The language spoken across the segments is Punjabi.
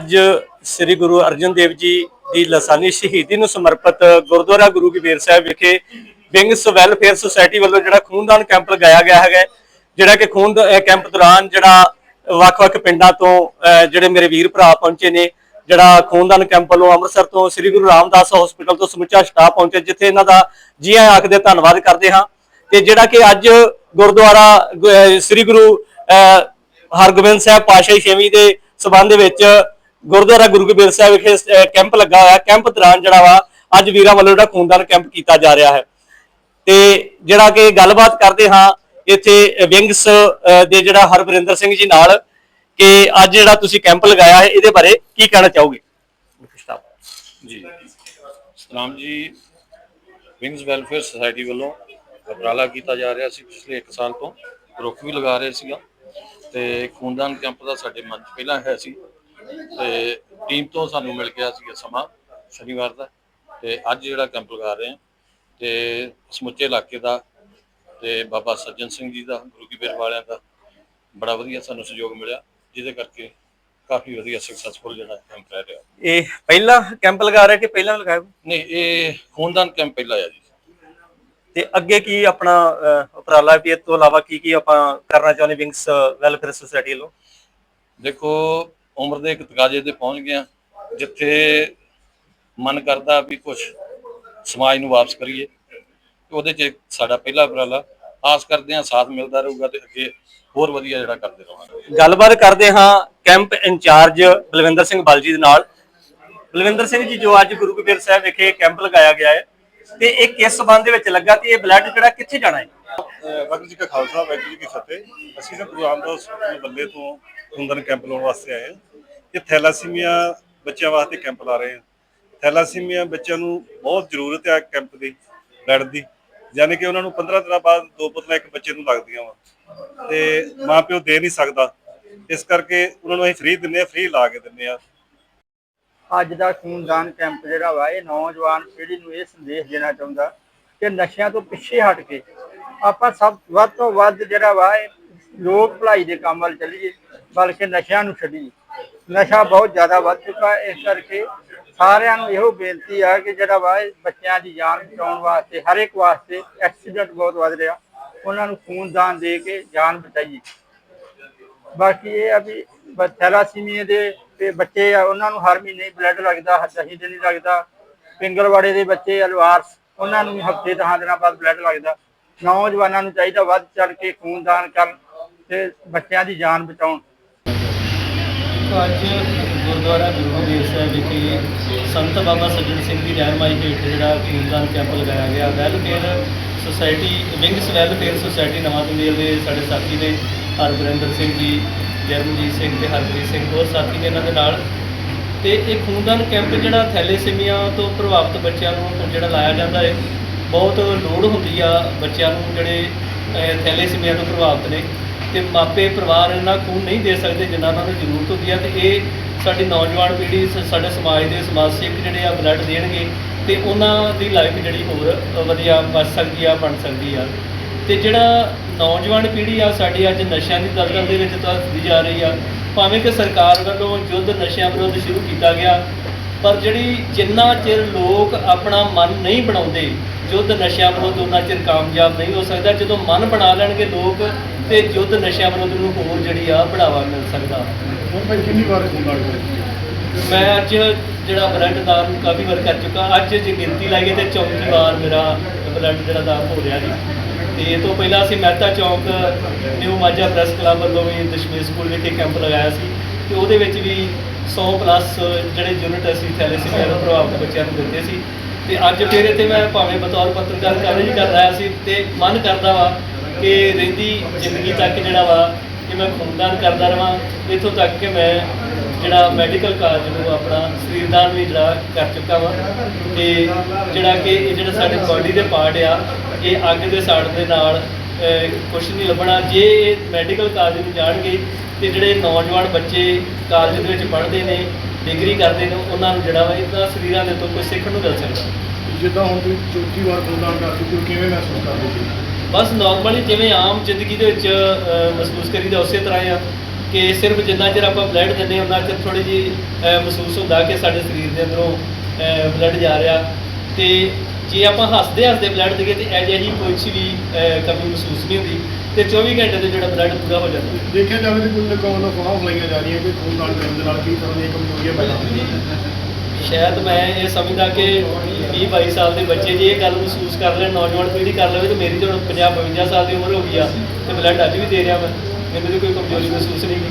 ਅੱਜ ਸ੍ਰੀ ਗੁਰੂ ਅਰਜਨ ਦੇਵ ਜੀ ਦੀ ਲਸਾਨੀ ਸ਼ਹੀਦੀ ਨੂੰ ਸਮਰਪਿਤ ਗੁਰਦੁਆਰਾ ਗੁਰੂ ਕਬੀਰ ਸਾਹਿਬ ਵਿਖੇ ਵਿੰਗਸ ਵੈਲਫੇਅਰ ਸੁਸਾਇਟੀ ਵੱਲੋਂ ਜਿਹੜਾ ਖੂਨਦਾਨ ਕੈਂਪ ਲਗਾਇਆ ਗਿਆ ਹੈਗਾ ਜਿਹੜਾ ਕਿ ਖੂਨ ਕੈਂਪ ਦੌਰਾਨ ਜਿਹੜਾ ਵੱਖ-ਵੱਖ ਪਿੰਡਾਂ ਤੋਂ ਜਿਹੜੇ ਮੇਰੇ ਵੀਰ ਭਰਾ ਪਹੁੰਚੇ ਨੇ ਜਿਹੜਾ ਖੂਨਦਾਨ ਕੈਂਪ ਵੱਲੋਂ ਅੰਮ੍ਰਿਤਸਰ ਤੋਂ ਸ੍ਰੀ ਗੁਰੂ ਰਾਮਦਾਸ ਹਸਪੀਟਲ ਤੋਂ ਸਮੁੱਚਾ ਸਟਾਫ ਪਹੁੰਚੇ ਜਿੱਥੇ ਇਹਨਾਂ ਦਾ ਜੀ ਆਇਆਂ ਆਖਦੇ ਧੰਨਵਾਦ ਕਰਦੇ ਹਾਂ ਤੇ ਜਿਹੜਾ ਕਿ ਅੱਜ ਗੁਰਦੁਆਰਾ ਸ੍ਰੀ ਗੁਰੂ ਅਹ, ਹਰਗੋਬਿੰਦ ਸਾਹਿਬ ਪਾਤਸ਼ਾਹੀ ਛੇਵੀਂ ਦੇ ਸਬੰਧ ਵਿੱਚ ਗੁਰਦੁਆਰਾ ਗੁਰੂ ਕਬੀਰ ਸਾਹਿਬ ਵਿਖੇ ਕੈਂਪ ਲੱਗਾ ਹੋਇਆ। ਕੈਂਪ ਦੌਰਾਨ ਜਿਹੜਾ ਵਾ ਅੱਜ ਵੀਰਾਂ ਵੱਲੋਂ ਜਿਹੜਾ ਖੂਨਦਾਨ ਕੈਂਪ ਕੀਤਾ ਜਾ ਰਿਹਾ ਹੈ। ਤੇ ਜਿਹੜਾ ਕਿ ਗੱਲਬਾਤ ਕਰਦੇ ਹਾਂ ਇੱਥੇ ਵਿੰਗਸ ਦੇ ਜਿਹੜਾ ਹਰਵਰਿੰਦਰ ਸਿੰਘ ਜੀ ਨਾਲ ਕਿ ਅੱਜ ਜਿਹੜਾ ਤੁਸੀਂ ਕੈਂਪ ਲਗਾਇਆ ਹੈ ਇਹਦੇ ਬਾਰੇ ਕੀ ਕਹਿਣਾ ਚਾਹੋਗੇ? ਜੀ। ਸਤਨਾਮ ਜੀ। ਵਿੰਗਸ ਵੈਲਫੇਅਰ ਸੁਸਾਇਟੀ ਵੱਲੋਂ ਉਪਰਾਲਾ ਕੀਤਾ ਜਾ ਰਿਹਾ ਸੀ ਪਿਛਲੇ 1 ਸਾਲ ਤੋਂ। ਰੁੱਖ ਵੀ ਲਗਾ ਰਹੇ ਸੀਗਾ। ਤੇ ਖੂਨਦਾਨ ਕੈਂਪ ਦਾ ਸਾਡੇ ਮਨ ਪਹਿਲਾਂ ਹੈ ਸੀ। ਤੇ ਟੀਮ ਤੋਂ ਸਾਨੂੰ ਮਿਲ ਗਿਆ ਸੀ ਸਮਾਂ ਸ਼ਨੀਵਾਰ ਦਾ ਤੇ ਅੱਜ ਜਿਹੜਾ ਕੈਂਪ ਲਗਾ ਰਹੇ ਹਾਂ ਤੇ ਸਮੁੱਚੇ ਇਲਾਕੇ ਦਾ ਤੇ ਬਾਬਾ ਸੱਜਣ ਸਿੰਘ ਜੀ ਦਾ ਗੁਰੂ ਕੀ ਬੇਰ ਵਾਲਿਆਂ ਦਾ ਬੜਾ ਵਧੀਆ ਸਾਨੂੰ ਸਹਿਯੋਗ ਮਿਲਿਆ ਜਿਹਦੇ ਕਰਕੇ ਕਾਫੀ ਵਧੀਆ ਸਕਸੈਸਫੁਲ ਜਿਹੜਾ ਕੈਂਪ ਰਹਿ ਰਿਹਾ। ਇਹ ਪਹਿਲਾ ਕੈਂਪ ਲਗਾ ਰਿਹਾ ਕਿ ਪਹਿਲਾਂ ਲਗਾਇਆ? ਨਹੀਂ ਇਹ ਖੂਨਦਾਨ ਕੈਂਪ ਪਹਿਲਾ ਆ ਜੀ। ਤੇ ਅੱਗੇ ਕੀ ਆਪਣਾ ਉਪਰਾਲਾ ਵੀ ਤੋਂ ਇਲਾਵਾ ਕੀ ਕੀ ਆਪਾਂ ਕਰਨਾ ਚਾਹੁੰਦੇ ਵਿੰਗਸ ਵੈਲਫੇਅਰ ਸੁਸਾਇਟੀ ਵੱਲੋਂ? ਦੇਖੋ ਉਮਰ ਦੇ ਇੱਕ ਤਕਾਜ਼ੇ ਤੇ ਪਹੁੰਚ ਗਿਆ ਜਿੱਥੇ ਮਨ ਕਰਦਾ ਵੀ ਕੁਝ ਸਮਾਜ ਨੂੰ ਵਾਪਸ ਕਰੀਏ। ਤੇ ਉਹਦੇ 'ਚ ਸਾਡਾ ਪਹਿਲਾ ਉਪਰਾਲਾ ਆਸ ਕਰਦੇ ਹਾਂ ਸਾਥ ਮਿਲਦਾ ਰਹੂਗਾ ਤੇ ਅੱਗੇ ਹੋਰ ਵਧੀਆ ਜਿਹੜਾ ਕਰਦੇ ਰਹਾਂਗੇ। ਗੱਲਬਾਤ ਕਰਦੇ ਹਾਂ ਕੈਂਪ ਇੰਚਾਰਜ ਬਲਵਿੰਦਰ ਸਿੰਘ ਬਲਜੀ ਦੇ ਨਾਲ। ਬਲਵਿੰਦਰ ਸਿੰਘ ਜੀ ਜੋ ਅੱਜ ਗੁਰੂ ਕਬੀਰ ਸਾਹਿਬ ਵਿਖੇ ਕੈਂਪ ਲਗਾਇਆ ਗਿਆ ਹੈ ਤੇ ਇਹ ਕਿਸ ਸਬੰਧ ਦੇ ਵਿੱਚ ਲੱਗਾ ਤੇ ਇਹ ਬਲੱਡ ਜਿਹੜਾ ਕਿੱਥੇ ਜਾਣਾ ਹੈ? ਵਾਹਿਗੁਰੂ ਜੀ ਕਾ ਖਾਲਸਾ ਵਾਹਿਗੁਰੂ ਜੀ ਕੀ ਫਤਿਹ। ਅਸੀਂ ਨਾ ਗੁਰੂ ਰਾਮਦਾਸ ਬੱਲੇ ਤੋਂ ਖੂਨਦਾਨ ਕੈਂਪ ਲਾਉਣ ਵਾਸਤੇ ਆਏ ਹਾਂ। ਇਹ ਥੈਲਾਸੀਮੀਆ ਬੱਚਿਆਂ ਵਾਸਤੇ ਕੈਂਪ ਲਾ ਰਹੇ ਆ। ਥੈਲਾਸੀਮੀਆ ਬੱਚਿਆਂ ਨੂੰ ਬਹੁਤ ਜ਼ਰੂਰਤ ਹੈ ਕੈਂਪ ਦੀ ਬਲੱਡ ਦੀ। ਯਾਨੀ ਕਿ ਉਹਨਾਂ ਨੂੰ 15 ਦਿਨਾਂ ਬਾਅਦ ਦੋ ਬੋਤਲਾਂ ਇੱਕ ਬੱਚੇ ਨੂੰ ਲੱਗਦੀਆਂ ਵਾ। ਤੇ ਮਾਪਿਓ ਦੇ ਨਹੀਂ ਸਕਦਾ। ਇਸ ਕਰਕੇ ਉਹਨਾਂ ਨੂੰ ਅਸੀਂ ਫ੍ਰੀ ਦਿੰਦੇ ਆ, ਫ੍ਰੀ ਲਾ ਕੇ ਦਿੰਦੇ ਆ। ਅੱਜ ਦਾ ਖੂਨਦਾਨ ਕੈਂਪ ਜਿਹੜਾ ਵਾ, ਇਹ ਨੌਜਵਾਨ ਪੀੜ੍ਹੀ ਨੂੰ ਇਹ ਸੰਦੇਸ਼ ਦੇਣਾ ਚਾਹੁੰਦਾ ਕਿ ਨਸ਼ਿਆਂ ਤੋਂ ਪਿੱਛੇ ਹਟ ਕੇ ਆਪਾਂ ਸਭ ਵੱਧ ਤੋਂ ਵੱਧ ਜਿਹੜਾ ਵਾ, ਇਹ ਲੋਕ ਭਲਾਈ ਦੇ ਕੰਮ ਵੱਲ ਚੱਲੀਏ, ਬਲਕਿ ਨਸ਼ਿਆਂ ਨੂੰ ਛੱਡੀਏ। ਨਸ਼ਾ ਬਹੁਤ ਜ਼ਿਆਦਾ ਵੱਧ ਚੁੱਕਾ ਇਸ ਕਰਕੇ ਸਾਰਿਆਂ ਨੂੰ ਇਹੋ ਬੇਨਤੀ ਆ ਕਿ ਜਿਹੜਾ ਵਾ ਇਹ ਬੱਚਿਆਂ ਦੀ ਜਾਨ ਬਚਾਉਣ ਵਾਸਤੇ, ਹਰ ਇੱਕ ਵਾਸਤੇ ਐਕਸੀਡੈਂਟ ਬਹੁਤ ਵੱਧ ਰਿਹਾ। ਉਹਨਾਂ ਨੂੰ ਖੂਨਦਾਨ ਦੇ ਕੇ ਜਾਨ ਬਚਾਈਏ। ਬਾਕੀ ਇਹ ਆ ਵੀ ਬ- ਥੈਲਾਸੀਮੀਆ ਦੇ ਤੇ ਬੱਚੇ ਆ, ਉਹਨਾਂ ਨੂੰ ਹਰ ਮਹੀਨੇ ਬਲੱਡ ਲੱਗਦਾ ਦਹੀਂ ਦਿਨ ਲੱਗਦਾ। ਪਿੰਗਲਵਾੜੇ ਦੇ ਬੱਚੇ, ਅਲਵਾਰ, ਉਹਨਾਂ ਨੂੰ ਹਫ਼ਤੇ ਦਹਾਂ ਦਿਨਾਂ ਬਾਅਦ ਬਲੱਡ ਲੱਗਦਾ। ਨੌਜਵਾਨਾਂ ਨੂੰ ਚਾਹੀਦਾ ਵੱਧ ਚੜ ਕੇ ਖੂਨਦਾਨ ਕਰਨ ਤੇ ਬੱਚਿਆਂ ਦੀ ਜਾਨ ਬਚਾਉਣ। ਅੱਜ ਗੁਰਦੁਆਰਾ ਗੁਰੂ ਗੋਬਿੰਦ ਸਾਹਿਬ ਵਿਖੇ ਸੰਤ ਬਾਬਾ ਸੱਜਣ ਸਿੰਘ ਦੀ ਰਹਿਨਮਾਈ ਹੇਠ ਜਿਹੜਾ ਖੂਨਦਾਨ ਕੈਂਪ ਲਗਾਇਆ ਗਿਆ। Welfare society wings welfare society ਨਵਾਂ ਤੰਦੇਲ ਦੇ ਸਾਡੇ ਸਾਥੀ ਨੇ ਹਰਬਰਿੰਦਰ ਸਿੰਘ ਜੀ ਜਰਮਜੀਤ ਸਿੰਘ ਤੇ ਹਰਪ੍ਰੀਤ ਸਿੰਘ ਹੋਰ ਸਾਥੀ ਨੇ ਇਹਨਾਂ ਦੇ ਨਾਲ। ਤੇ ਇਹ ਖੂਨਦਾਨ ਕੈਂਪ ਜਿਹੜਾ ਥੈਲੇਸੀਮੀਆ ਤੋਂ ਪ੍ਰਭਾਵਿਤ ਬੱਚਿਆਂ ਨੂੰ ਜਿਹੜਾ ਲਾਇਆ ਜਾਂਦਾ ਹੈ ਬਹੁਤ ਲੋੜ ਹੁੰਦੀ ਆ ਬੱਚਿਆਂ ਨੂੰ ਜਿਹੜੇ ਅਹ, ਥੈਲੇਸੀਮੀਆ ਤੋਂ ਪ੍ਰਭਾਵਿਤ ਨੇ। ਤੇ ਮਾਪੇ, ਪਰਿਵਾਰ ਇਹਨਾਂ ਖੂਨ ਨਹੀਂ ਦੇ ਸਕਦੇ ਜਿੰਨਾ ਉਹਨਾਂ ਨੂੰ ਜ਼ਰੂਰਤ ਹੁੰਦੀ ਆ ਤੇ ਇਹ ਸਾਡੀ ਨੌਜਵਾਨ ਪੀੜ੍ਹੀ, ਸ- ਸਾਡੇ ਸਮਾਜ ਦੇ ਸਮਾਜ ਸੇਵਕ ਜਿਹੜੇ ਆ ਬਲੱਡ ਦੇਣਗੇ ਤੇ ਉਹਨਾਂ ਦੀ ਲਾਈਫ ਜਿਹੜੀ ਹੋਰ ਵਧੀਆ ਬਚ ਸਕਦੀ ਆ, ਬਣ ਸਕਦੀ ਆ। ਤੇ ਜਿਹੜਾ ਨੌਜਵਾਨ ਪੀੜ੍ਹੀ ਆ, ਸਾਡੀ ਅੱਜ ਨਸ਼ਿਆਂ ਦੀ ਦਲਦਲ ਦੇ ਵਿੱਚ ਧੱਸਦੀ ਜਾ ਰਹੀ ਆ। ਭਾਵੇਂ ਕਿ ਸਰਕਾਰ ਵੱਲੋਂ ਯੁੱਧ ਨਸ਼ਿਆਂ ਵਿਰੁੱਧ ਸ਼ੁਰੂ ਕੀਤਾ ਗਿਆ ਪਰ ਜਿਹੜੀ ਜਿੰਨਾ ਚਿਰ ਲੋਕ ਆਪਣਾ ਮਨ ਨਹੀਂ ਬਣਾਉਂਦੇ ਯੁੱਧ ਨਸ਼ਿਆਂ ਵਿਰੁੱਧ ਉਹਨਾਂ ਚਿਰ ਕਾਮਯਾਬ ਨਹੀਂ ਹੋ ਸਕਦਾ। ਜਦੋਂ ਮਨ ਬਣਾ ਲੈਣਗੇ ਲੋਕ ਤੇ ਯੁੱਧ ਨਸ਼ਿਆਂ ਵਿਰੁੱਧ ਨੂੰ ਹੋਰ ਜਿਹੜੀ ਆ ਬੜਾਵਾ ਮਿਲ ਸਕਦਾ। ਕਿੰਨੀ ਵਾਰ ਖੂਨਦਾਨ ਮੈਂ ਅੱਜ ਜਿਹੜਾ ਬਲੱਡ ਦਾਨ ਕਾਫੀ ਵਾਰ ਕਰ ਚੁੱਕਾ। ਅੱਜ ਜੇ ਗਿਣਤੀ ਲਾਈਏ ਤੇ ਚੌਥੀ ਵਾਰ ਮੇਰਾ ਬਲੱਡ ਜਿਹੜਾ ਦਾਨ ਹੋ ਰਿਹਾ ਜੀ। ਤੇ ਇਹ ਤੋਂ ਪਹਿਲਾਂ ਅਸੀਂ ਮਹਿਤਾ ਚੌਂਕ ਨਿਊ ਮਾਝਾ ਪ੍ਰੈਸ ਕਲੱਬ ਵੱਲੋਂ ਵੀ ਦਸ਼ਮੇਸ਼ ਸਕੂਲ ਵਿਖੇ ਕੈਂਪ ਲਗਾਇਆ ਸੀ। ਤੇ ਉਹਦੇ ਵਿੱਚ ਵੀ 100 ਪਲੱਸ ਜਿਹੜੇ ਯੂਨਿਟ ਅਸੀਂ ਥੈਲੇਸੀਮੀਆ ਤੋਂ ਪ੍ਰਭਾਵਿਤ ਬੱਚਿਆਂ ਨੂੰ ਦਿੱਤੇ ਸੀ। ਤੇ ਅੱਜ ਫਿਰ ਇੱਥੇ ਮੈਂ ਭਾਵੇਂ ਬਤੌਰ ਪੱਤਰਕਾਰ ਕਾਰਜ ਕਰ ਰਿਹਾ ਸੀ ਤੇ ਮਨ ਕਰਦਾ ਵਾ ਕਿ ਰਹਿੰਦੀ ਜ਼ਿੰਦਗੀ ਤੱਕ ਜਿਹੜਾ ਵਾ ਕਿ ਮੈਂ ਖੂਨਦਾਨ ਕਰਦਾ ਰਵਾਂ। ਇੱਥੋਂ ਤੱਕ ਕਿ ਮੈਂ ਜਿਹੜਾ ਮੈਡੀਕਲ ਕਾਲਜ ਨੂੰ ਆਪਣਾ ਸਰੀਰਦਾਨ ਵੀ ਜਿਹੜਾ ਕਰ ਚੁੱਕਾ ਵਾ। ਤੇ ਜਿਹੜਾ ਕਿ ਇਹ ਜਿਹੜਾ ਸਾਡੇ ਬਾਡੀ ਦੇ ਪਾਰਟ ਆ, ਇਹ ਅੱਗ ਦੇ ਸਾੜ ਦੇ ਨਾਲ ਕੁਝ ਨਹੀਂ ਲੱਭਣਾ। ਜੇ ਇਹ ਮੈਡੀਕਲ ਕਾਰਜ ਨੂੰ ਜਾਣਗੇ ਤੇ ਜਿਹੜੇ ਨੌਜਵਾਨ ਬੱਚੇ ਕਾਲਜ ਦੇ ਵਿੱਚ ਪੜ੍ਹਦੇ ਨੇ ਡਿਗਰੀ ਕਰਦੇ ਨੇ ਉਹਨਾਂ ਨੂੰ ਜਿਹੜਾ ਵਾ ਇਹਦਾ ਸਰੀਰਾਂ ਦੇ ਤੋਂ ਕੁਝ ਸਿੱਖਣ ਨੂੰ ਮਿਲ ਸਕਦਾ। ਜਿੱਦਾਂ ਹੁਣ ਤੁਸੀਂ ਚੌਥੀ ਵਾਰ ਖੂਨਦਾਨ ਕਰ ਚੁੱਕੇ ਹੋ ਕਿਵੇਂ ਮਹਿਸੂਸ ਕਰਦੇ ਸੀ ਬਸ ਨਾਰਮਲੀ ਜਿਵੇਂ ਆਮ ਜ਼ਿੰਦਗੀ ਦੇ ਵਿੱਚ ਮਹਿਸੂਸ ਕਰੀਦਾ ਉਸੇ ਤਰ੍ਹਾਂ ਆ ਕਿ ਸਿਰਫ ਜਿੰਨਾ ਚਿਰ ਆਪਾਂ ਬਲੱਡ ਦਿੰਦੇ ਉਹਨਾਂ ਚਿਰ ਥੋੜੀ ਜੀ ਮਹਿਸੂਸ ਹੁੰਦਾ ਕਿ ਸਾਡੇ ਸਰੀਰ ਦੇ ਅੰਦਰੋਂ ਬਲੱਡ ਜਾ ਰਿਹਾ। ਤੇ ਜੇ ਆਪਾਂ ਹੱਸਦੇ ਹੱਸਦੇ ਬਲੱਡ ਦਈਏ ਤੇ ਐ ਜਿਹੀ ਕੋਈ ਵੀ ਕਮੀ ਮਹਿਸੂਸ ਨਹੀਂ ਹੁੰਦੀ ਤੇ 24 ਘੰਟੇ ਤੇ ਜਿਹੜਾ ਬਲੱਡ ਪੂਰਾ ਹੋ ਜਾਂਦਾ ਦੇਖਿਆ ਜਾਵੇ ਤਾਂ ਕੁੱਲ ਲਗਾਉਣ ਦਾ ਫਾਹ ਫਲਾਈਆਂ ਜਾ ਰਹੀਆਂ ਕਿ ਖੂਨ ਕਰਨ ਦੇ ਨਾਲ ਕੀ ਤਰ੍ਹਾਂ ਦੀਆਂ ਕਮਜ਼ੋਰੀਆਂ ਪੈਦਾ ਹੁੰਦੀਆਂ ਸ਼ਾਇਦ ਮੈਂ ਇਹ ਸਮਝਦਾ ਕਿ 20 22 ਸਾਲ ਦੇ ਬੱਚੇ ਜੇ ਇਹ ਗੱਲ ਮਹਿਸੂਸ ਕਰ ਲੈਣ ਨੌਜਵਾਨ ਪੀੜ੍ਹੀ ਕਰ ਲਵੇ ਤੇ ਮੇਰੀ ਤਾਂ ਹੁਣ 50 52 ਸਾਲ ਦੀ ਉਮਰ ਹੋ ਗਈ ਆ ਤੇ ਬਲੱਡ ਅੱਜ ਵੀ ਦੇ ਰਿਹਾ ਮੈਂ ਮੈਨੂੰ ਤਾਂ ਕੋਈ ਕਮਜ਼ੋਰੀ ਮਹਿਸੂਸ ਨਹੀਂ ਗੀ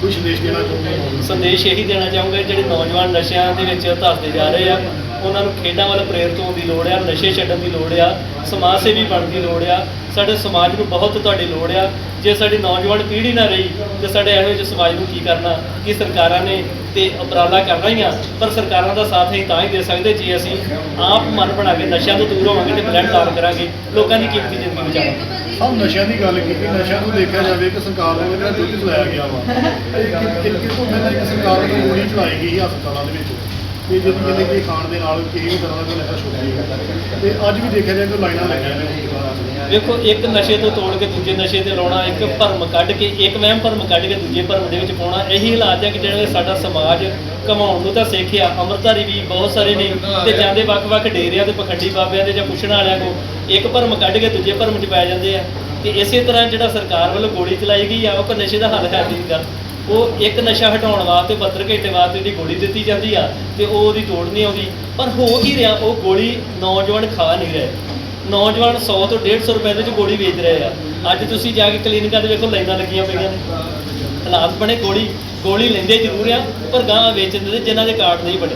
ਕੋਈ ਸੰਦੇਸ਼ ਦੇਣਾ ਚਾਹੁੰਦੇ ਸੰਦੇਸ਼ ਇਹੀ ਦੇਣਾ ਚਾਹੂੰਗਾ ਜਿਹੜੇ ਨੌਜਵਾਨ ਨਸ਼ਿਆਂ ਦੇ ਵਿੱਚ ਧੱਸਦੇ ਜਾ ਰਹੇ ਆ ਉਹਨਾਂ ਨੂੰ ਖੇਡਾਂ ਵੱਲ ਪ੍ਰੇਰਿਤ ਹੋਣ ਦੀ ਲੋੜ ਆ, ਨਸ਼ੇ ਛੱਡਣ ਦੀ ਲੋੜ ਆ, ਸਮਾਜ ਸੇਵੀ ਬਣਨ ਦੀ ਲੋੜ ਆ, ਸਾਡੇ ਸਮਾਜ ਨੂੰ ਬਹੁਤ ਤੁਹਾਡੀ ਲੋੜ ਆ। ਜੇ ਸਾਡੀ ਨੌਜਵਾਨ ਪੀੜ੍ਹੀ ਨਾ ਰਹੀ, ਤੇ ਸਾਡੇ ਇਹੋ ਜਿਹੇ ਸਮਾਜ ਨੂੰ ਕੀ ਕਰਨਾ? ਕਿ ਸਰਕਾਰਾਂ ਨੇ ਤੇ ਉਪਰਾਲਾ ਕਰਨਾ ਹੀ ਆ? ਪਰ ਸਰਕਾਰਾਂ ਦਾ ਸਾਥ ਅਸੀਂ ਤਾਂ ਹੀ ਦੇ ਸਕਦੇ ਜੇ ਅਸੀਂ ਆਪ ਮਨ ਬਣਾ ਕੇ ਨਸ਼ਿਆਂ ਤੋਂ ਦੂਰ ਹੋਵਾਂਗੇ ਤੇ ਬਲੱਡ ਦਾਨ ਕਰਾਂਗੇ, ਲੋਕਾਂ ਦੀ ਕੀਮਤੀ ਜ਼ਿੰਦਗੀ ਬਚਾਵਾਂਗੇ ਸਭ ਨਸ਼ਿਆਂ ਦੀ ਗੱਲ ਕੀਤੀ, ਨਸ਼ਿਆਂ ਨੂੰ ਦੇਖਿਆ ਜਾਵੇ ਕਿ ਸਰਕਾਰ ਵੱਲੋਂ ਜਿਹੜਾ ਦੁੱਧ ਚਲਾਇਆ ਗਿਆ ਵਾ। ਇਹ ਕਿ- ਕਿ- ਪਹਿਲਾਂ ਇੱਕ ਸਰਕਾਰ ਵੱਲੋਂ ਗੋਲੀ ਚਲਾਈ ਗਈ ਹਸਪਤਾਲਾਂ ਦੇ ਵਿੱਚ। ਤੇ ਜਿਹਦੀ ਕਹਿੰਦੇ ਕਿ ਖਾਣ ਦੇ ਨਾਲ ਕਿਸੇ ਵੀ ਤਰ੍ਹਾਂ ਦਾ ਕੋਈ ਨਸ਼ਾ ਛੁੱਟ ਜਾਏਗਾ ਤੇ ਅੱਜ ਵੀ ਦੇਖਿਆ ਜਾਵੇ ਤਾਂ ਲਾਈਨਾਂ ਲੱਗੀਆਂ ਨੇ ਹਸਪਤਾਲਾਂ ਇੱਕ ਨਸ਼ੇ ਤੋਂ ਤੋੜ ਕੇ ਦੂਜੇ ਨਸ਼ੇ ਤੇ ਲਾਉਣਾ ਇੱਕ ਭਰਮ ਕੱਢ ਕੇ, ਇੱਕ ਵਹਿਮ ਭਰਮ ਕੱਢ ਕੇ ਦੂਜੇ ਭਰਮ ਦੇ ਵਿੱਚ ਪਾਉਣਾ, ਇਹੀ ਹਾਲਾਤ ਹੈ ਕਿ ਜਿਹੜੇ ਸਾਡਾ ਸਮਾਜ ਕਮਾਉਣ ਨੂੰ ਤਾਂ ਸਿੱਖਿਆ ਅੰਮ੍ਰਿਤਧਾਰੀ ਵੀ ਬਹੁਤ ਸਾਰੇ ਨੇ ਤੇ ਜਾਂਦੇ ਵੱਖ-ਵੱਖ ਡੇਰਿਆਂ ਤੇ, ਪਖੰਡੀ ਬਾਬਿਆਂ ਦੇ ਜਾਂ ਪੁੱਛਣ ਵਾਲਿਆਂ ਕੋ ਇੱਕ ਭਰਮ ਕੱਢ ਕੇ ਦੂਜੇ ਭਰਮ 'ਚ ਪੈ ਜਾਂਦੇ ਆ। ਤੇ ਇਸੇ ਤਰ੍ਹਾਂ ਜਿਹੜਾ ਸਰਕਾਰ ਵੱਲੋਂ ਗੋਲੀ ਚਲਾਈ ਗਈ ਆ, ਉਹ ਨਸ਼ੇ ਦਾ ਹੱਲ ਹੈ ਨਹੀਂਗਾ ਉਹ ਇੱਕ ਨਸ਼ਾ ਹਟਾਉਣ ਵਾਸਤੇ 72 ਘੰਟੇ ਵਾਸਤੇ ਜਿਹੜੀ ਗੋਲੀ ਦਿੱਤੀ ਜਾਂਦੀ ਆ ਤੇ ਉਹ ਉਹਦੀ ਤੋੜ ਨਹੀਂ ਆਉਂਦੀ। ਪਰ ਹੋ ਕੀ ਰਿਹਾ, ਉਹ ਗੋਲੀ ਨੌਜਵਾਨ ਖਾ ਨਹੀਂ ਰਿਹਾ। ਨੌਜਵਾਨ 100 ਤੋਂ 150 ਰੁਪਏ ਦੇ ਵਿੱਚ ਗੋਲੀ ਵੇਚ ਰਹੇ ਆ। ਅੱਜ ਤੁਸੀਂ ਜਾ ਕੇ ਕਲੀਨਿਕਾਂ ਤੇ ਵੇਖੋ, ਲਾਈਨਾਂ ਲੱਗੀਆਂ ਪਈਆਂ ਨੇ। ਹਾਲਾਤ ਬਣੇ ਗੋਲੀ ਗੋਲੀ ਲੈਂਦੇ ਜ਼ਰੂਰ ਆ, ਪਰ ਗਾਂ ਵੇਚਦੇ ਤੇ ਜਿਨ੍ਹਾਂ ਦੇ ਕਾਰਡ ਨਹੀਂ ਬਣੇ।